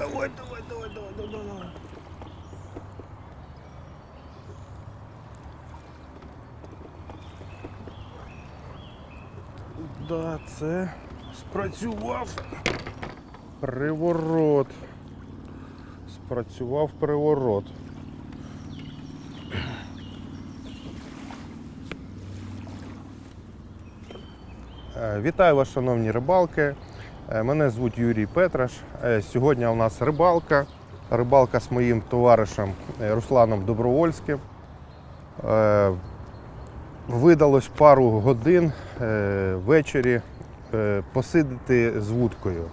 Давай, давай, давай, давай, давай, давай. Да, це спрацював. Приворот. Спрацював приворот. Е, Вітаю вас, шановні рибалки. Е, Мене звуть Юрій Петраш. Е, Сьогодні у нас рибалка. Рибалка з моїм товаришем е, Русланом Добровольським. Видалось пару годин ввечері посидити з вудкою.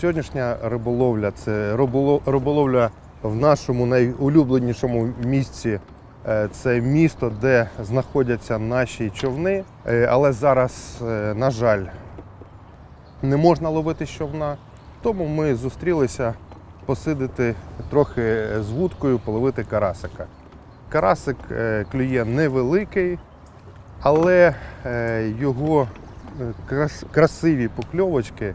Сьогоднішня риболовля це риболовля в нашому найулюбленішому місці. Це місто, де знаходяться наші човни. Але зараз, на жаль, не можна ловити човна. Тому ми зустрілися посидити трохи з вудкою, половити карасика. Карасик е, клює невеликий, але е, його е, красиві покльовочки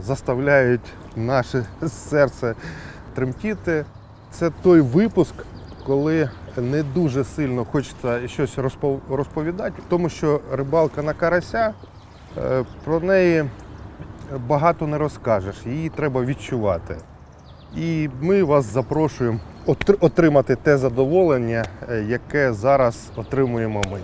заставляють наше серце тремтіти. Це той випуск, коли не дуже сильно хочеться щось розповідати, тому що рибалка на карася про неї багато не розкажеш, її треба відчувати. І ми вас запрошуємо отримати те задоволення, е, яке зараз отримуємо ми.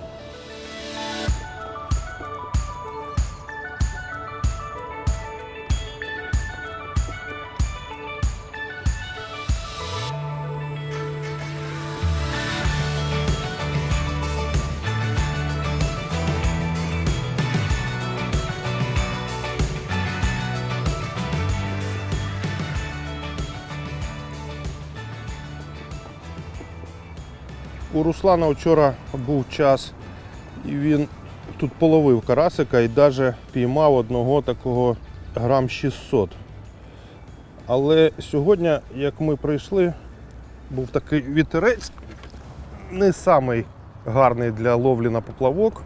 У Руслана вчора був час, і він тут половив карасика і навіть піймав одного такого грам 600. Але сьогодні, як ми прийшли, був такий вітерець, не самий гарний для ловлі на поплавок.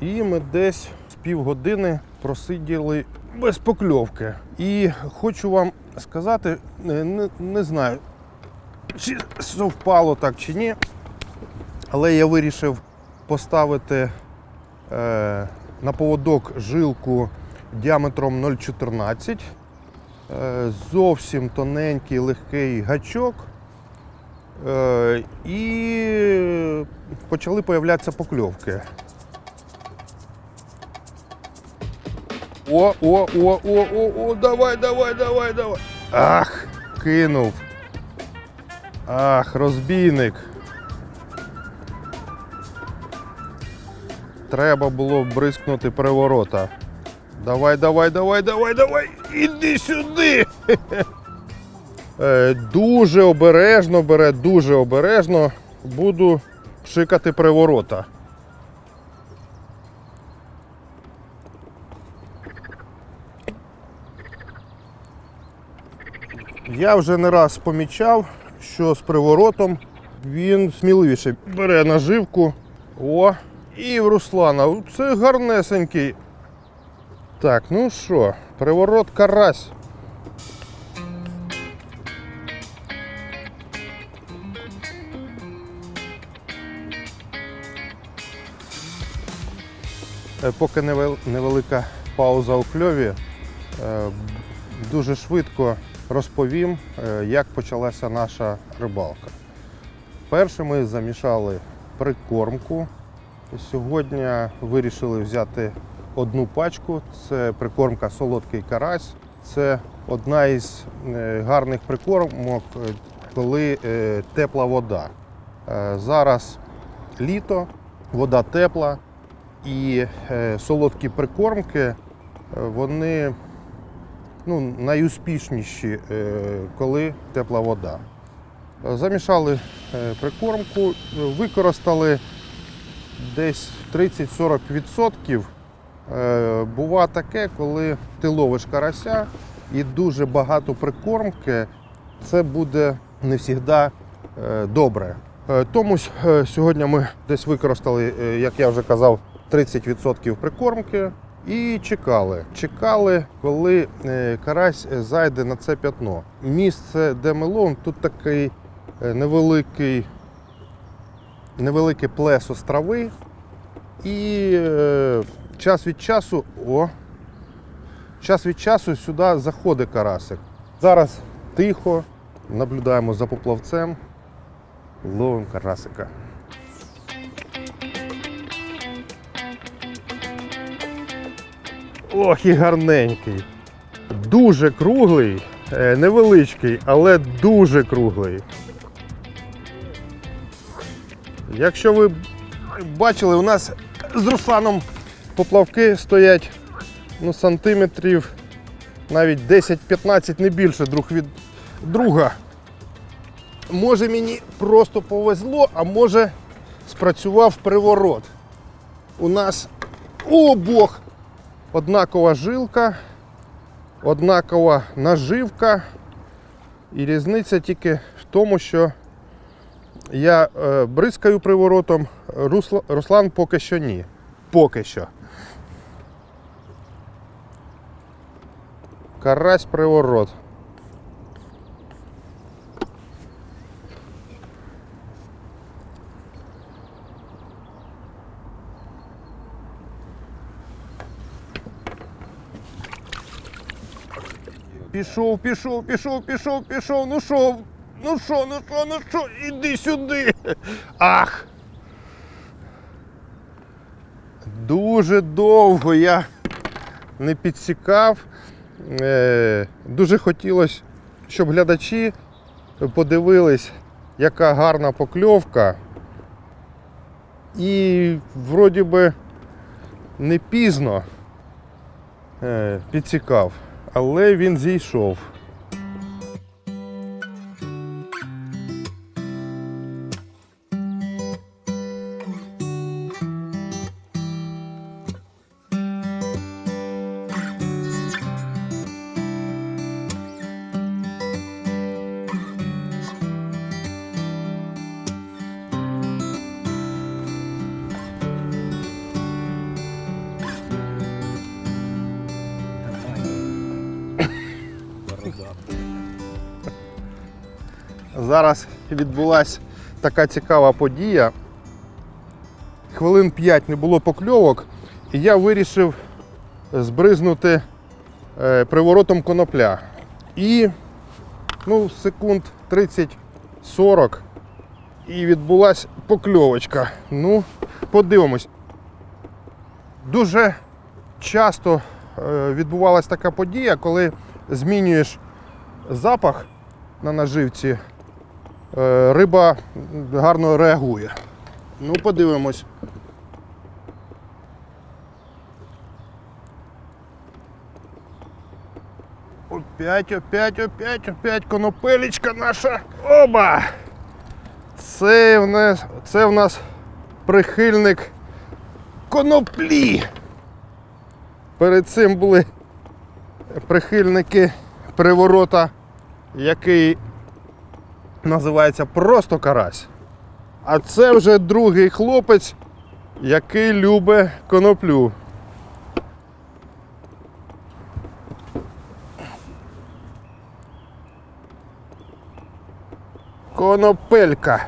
І ми десь з півгодини просиділи без покльовки. І хочу вам сказати, не, не, не знаю, чи совпало так чи ні. Але я вирішив поставити е, на поводок жилку діаметром 0,14. Е, зовсім тоненький легкий гачок. Е, і почали появлятися покльовки. О, о, о, о, о, о, давай, давай, давай, давай. Ах, кинув. Ах, розбійник. Треба було бризкнути переворота. Давай, давай, давай, давай, давай. Іди сюди. Е, Дуже обережно бере, дуже обережно буду пшикати приворота. Я вже не раз помічав, що з приворотом він сміливіше бере наживку. О, і в Руслана. Це гарнесенький. Так, ну що, приворот карась. Е, Поки невелика пауза у кльові, е, дуже швидко розповім, е, як почалася наша рибалка. Перше ми замішали прикормку. Сьогодні вирішили взяти одну пачку. Це прикормка солодкий карась. Це одна із е, гарних прикормок, е, коли е, тепла вода. Зараз літо, вода тепла і солодкі прикормки вони ну, найуспішніші, коли тепла вода. Замішали прикормку, використали десь 30-40%. Е, Бува таке, коли ти ловиш карася і дуже багато прикормки, це буде не завжди добре. Е, Тому е, сьогодні ми десь використали, е, як я вже казав, 30% прикормки і чекали. Чекали, коли е, карась е, зайде на це п'ятно. Місце, де ми ловимо, тут такий е, невеликий, плесо з трави. І е, час від часу, о, час від часу сюди заходить карасик. Зараз тихо, наблюдаємо за поплавцем, ловимо карасика. Ох, і гарненький. Дуже круглий, е, невеличкий, але дуже круглий. Якщо ви бачили, у нас з Русланом поплавки стоять ну, сантиметрів навіть 10-15, не більше друг від друга. Може мені просто повезло, а може спрацював приворот. У нас о Бог! Однакова жилка, однакова наживка. І різниця тільки в тому, що я е, бризкаю приворотом, Русла- Руслан поки що ні. Поки що. Карась приворот. Пішов, пішов, пішов, пішов, пішов. Ну що, ну що, ну що, ну що, іди сюди. Ах. Дуже довго я не підсікав. Е, Дуже хотілося, щоб глядачі подивились, яка гарна покльовка. І вроді би не пізно е, підсікав, але він зійшов. Зараз відбулася така цікава подія. Хвилин 5 не було покльовок, і я вирішив збризнути е, приворотом конопля. І ну, секунд 30-40 і відбулася покльовочка. Ну, подивимось. Дуже часто е, відбувалася така подія, коли змінюєш запах на наживці, риба гарно реагує. Ну, подивимось. Опять, опять, опять, опять конопелечка наша. Оба! Це в нас, це в нас прихильник коноплі. Перед цим були прихильники приворота, який називається просто карась. А це вже другий хлопець, який любить коноплю. Конопелька.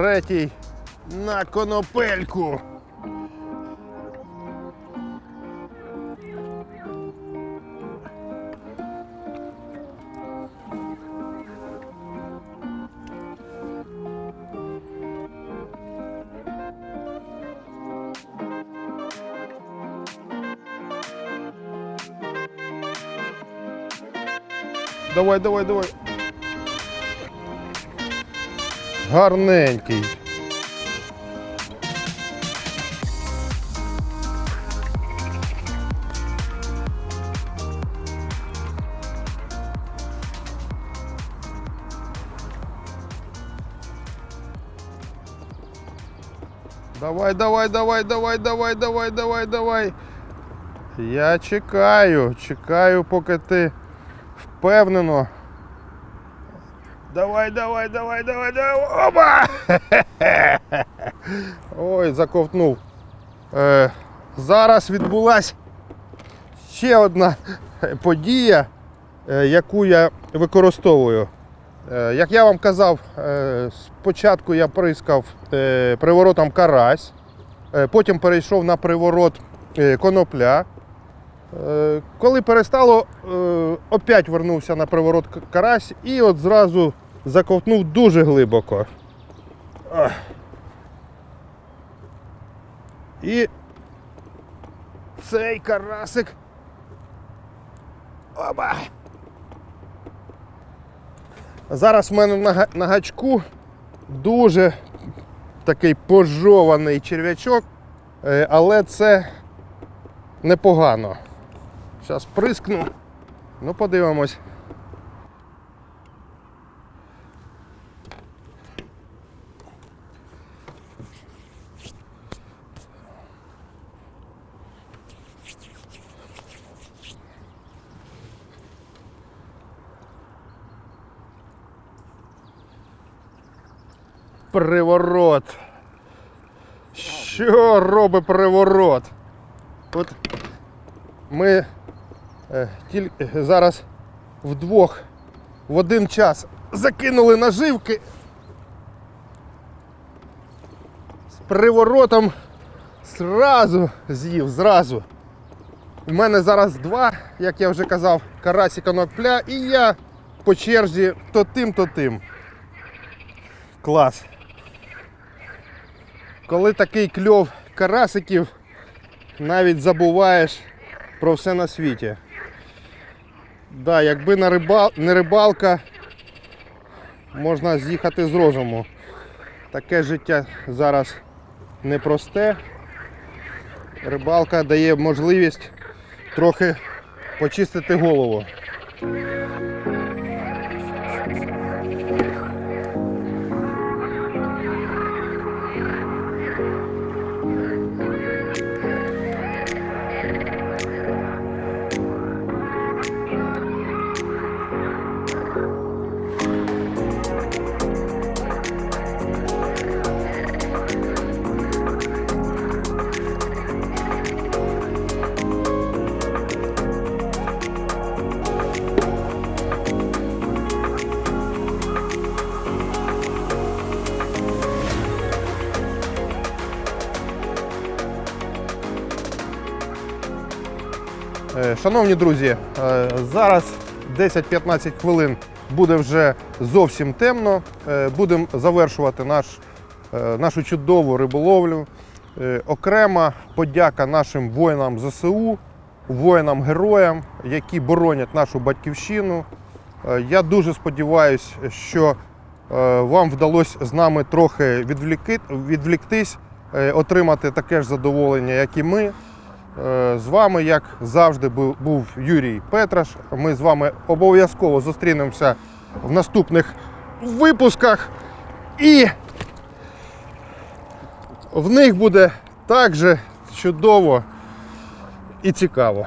Третій на конопельку. Давай, давай, давай. Гарненький. Давай, давай, давай, давай, давай, давай, давай, давай. Я чекаю, чекаю, поки ти впевнено. Давай, давай, давай, давай, давай. Оба! Ой, заковтнув. Е, зараз відбулась ще одна подія, е, яку я використовую. Е, як я вам казав, е, спочатку я прискав приворотом карась, потім перейшов на приворот конопля. Е, Коли перестало, е, опять вернувся на приворот карась і от зразу заковтнув дуже глибоко. І цей карасик. Оба. Зараз в мене на, гачку дуже такий пожований черв'ячок, е, але це непогано. Зараз прискну. Ну, подивимось. Приворот. Що робить приворот? От ми зараз вдвох в один час закинули наживки з приворотом зразу з'їв, зразу. У мене зараз два, як я вже казав, карасі конопля, і я по черзі то тим, то тим. Клас. Коли такий кльов карасиків, навіть забуваєш про все на світі. Да, якби не, рибал, не рибалка, можна з'їхати з розуму. Таке життя зараз непросте. Рибалка дає можливість трохи почистити голову. Шановні друзі, е, зараз 10-15 хвилин буде вже зовсім темно. Е, Будемо завершувати наш, е, нашу чудову риболовлю. Е, Окрема подяка нашим воїнам ЗСУ, воїнам-героям, які боронять нашу батьківщину. Е, Я дуже сподіваюся, що е, вам вдалося з нами трохи відвліктись, е, отримати таке ж задоволення, як і ми. Е, З вами, як завжди, був Юрій Петраш. Ми з вами обов'язково зустрінемося в наступних випусках. І в них буде так же чудово і цікаво.